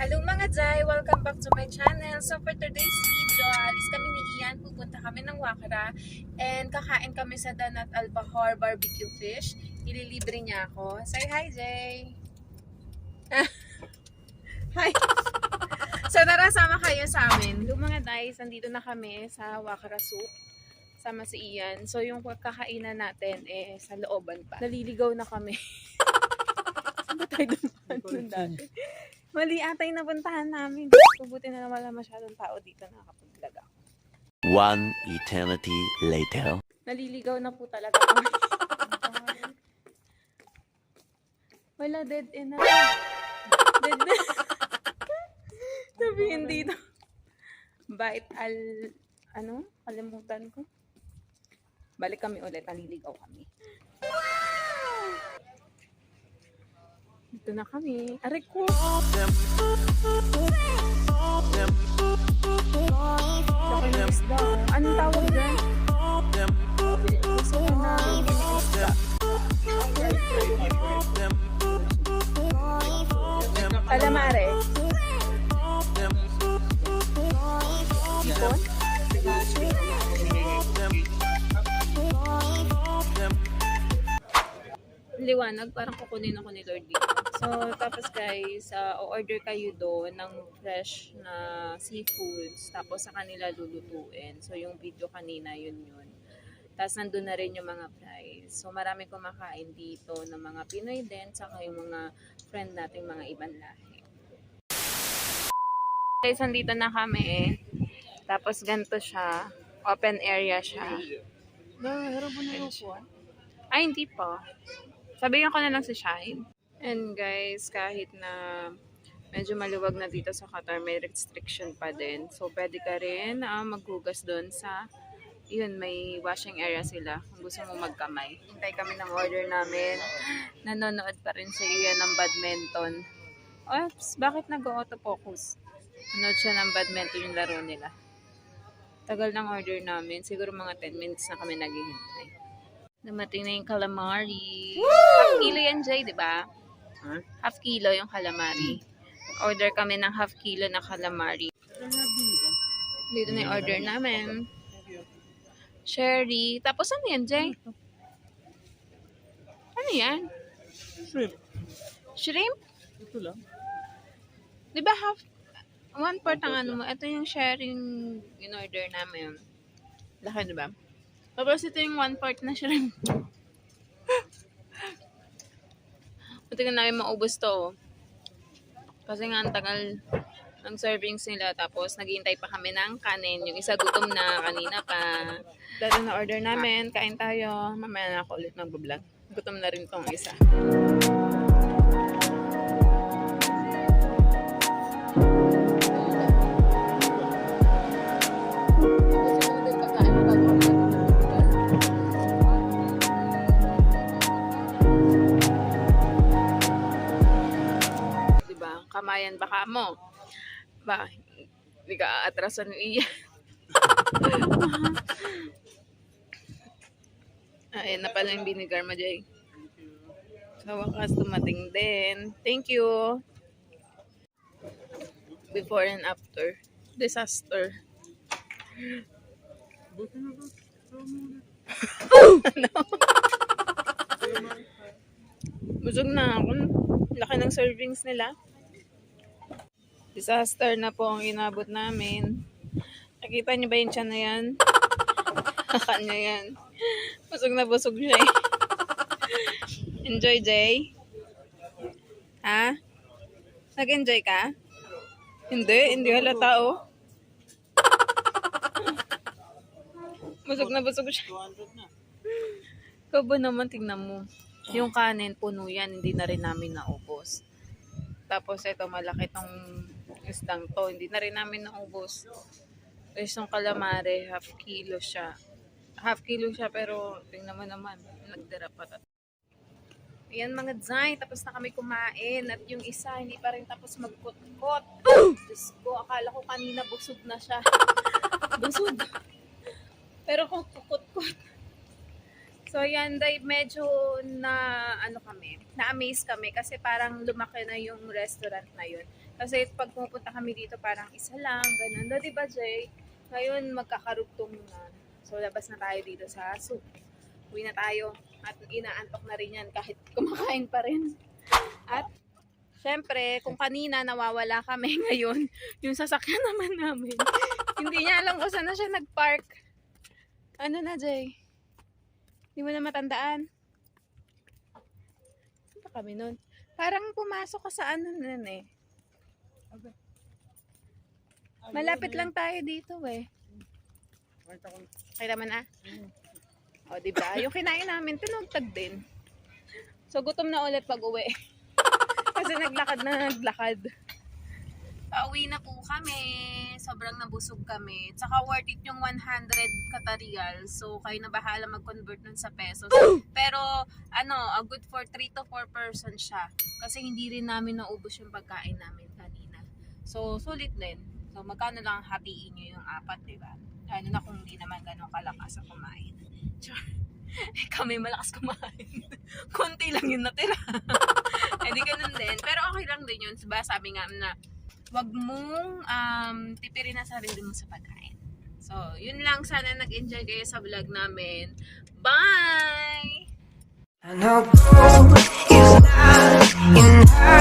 Hello mga Jai! Welcome back to my channel. So for today's video, alis kami ni Ian. Pupunta kami ng Wakra. And kakain kami sa Danat Albahar Barbecue Fish. Ililibre niya ako. Say hi, Jay! hi! so tara, sama kayo sa amin. Hello mga guys, nandito na kami sa Wakra Soup. Sama si Ian. So yung kakainan natin eh sa looban pa. Naliligaw na kami. Saan ba tayo dumaan dati? Mali ata yung napuntahan namin. Mabuti na wala masyadong tao dito nakakapag-vlog ako. One eternity later. Naliligaw na po talaga kami. wala dead end na. Dead end. Sabihin dito. Bait al... Ano? Kalimutan ko. Balik kami ulit. Naliligaw kami. Dito na kami. Aray ko! Laki. Anong tawag dyan? Gusto ko na isda. Calamare. Liwanag, parang kukunin ako ni Lord dito. So, tapos guys, uh, order kayo doon ng fresh na seafoods, tapos sa kanila lulutuin. So, yung video kanina, yun yun. Tapos, nandun na rin yung mga price. So, marami kumakain dito ng mga Pinoy din, saka yung mga friend nating mga ibang lahi. Guys, nandito na kami. Tapos, ganito siya. Open area siya. Ay, hindi pa. Sabihin ko na lang si Shine. And guys, kahit na medyo maluwag na dito sa Qatar, may restriction pa din. So, pwede ka rin ah, maghugas doon sa, yun, may washing area sila kung gusto mo magkamay. Hintay kami ng order namin. Nanonood pa rin si Ian ng badminton. Oops, bakit nag-autofocus? Nanonood siya ng badminton yung laro nila. Tagal ng order namin. Siguro mga 10 minutes na kami naghihintay. Dumating na yung calamari. Half kilo yan, Jay, di ba? Half kilo yung calamari. Order kami ng half kilo na calamari. Dito na yung order namin. Sherry. Tapos ano yan, Jay? Ano yan? Shrimp. Shrimp? Ito lang. Di ba half, one part ang ano mo. Ito yung sharing in order namin. Laki, di ba? Tapos ito yung one part na shrimp. Buti ka namin maubos to. oh. Kasi nga ang tagal ng servings nila. Tapos naghihintay pa kami ng kanin. Yung isa gutom na kanina pa. Dito na order namin. Kain tayo. Mamaya na ako ulit mag-vlog. Gutom na rin tong isa. Kamayan baka mo. Ba, hindi ka atrasan ng iya. Ayan na pala yung vinegar mo, Jay. Sa wakas, tumating din. Thank you. Before and after. Disaster. Na ba? Busog na ako. Laki ng servings nila. Disaster na po ang inabot namin. Nakita niyo ba yung tiyan na yan? Kanya yan. Busog na busog siya eh. Enjoy, Jay? Ha? Nag-enjoy ka? Hindi, hindi halata oh. Busog na busog siya. 200 na. Ikaw ba naman, tingnan mo. Yung kanin, puno yan, hindi na rin namin naubos. Tapos ito, malaki tong isdang to, hindi na rin namin naubos. Tapos yung calamari, half kilo siya. Half kilo siya, pero tingnan mo naman, nagdara pa. Ayan mga Zay, tapos na kami kumain. At yung isa, hindi pa rin tapos magkot-kot. Diyos ko, akala ko kanina busog na siya. busog. Pero kung kukot-kot, So yan, dahil medyo na ano kami, na-amaze kami kasi parang lumaki na yung restaurant na yun. Kasi pag pupunta kami dito, parang isa lang, ganun. No, di ba, Jay? Ngayon, magkakarugtong na. So, labas na tayo dito sa soup. Uwi na tayo. At inaantok na rin yan kahit kumakain pa rin. At, syempre, kung kanina nawawala kami ngayon, yung sasakyan naman namin. hindi niya alam kung saan na siya nag-park. Ano na, Jay? Hindi mo na matandaan. Saan ba kami nun? Parang pumasok ka sa ano nun eh. Malapit lang tayo dito eh. Kaya naman ah. O, di ba? Yung kinain namin, tinugtag din. So, gutom na ulit pag uwi. Kasi naglakad na naglakad. Pauwi na po kami. Sobrang nabusog kami. Tsaka worth it yung 100 katarial. So, kayo na bahala mag-convert nun sa pesos. Pero, ano, a good for 3 to 4 person siya. Kasi hindi rin namin naubos yung pagkain namin kanina. So, sulit din. So, magkano lang hatiin nyo yung apat, di ba? Ano na kung hindi naman ganun kalakas ang kumain. Char. Kami malakas kumain. Konti lang yung natira. eh di ganun din. Pero okay lang din yun. Diba? Sabi nga na, wag mong um, tipirin na sarili mo sa pagkain. So, yun lang. Sana nag-enjoy kayo sa vlog namin. Bye! Know blue is not enough.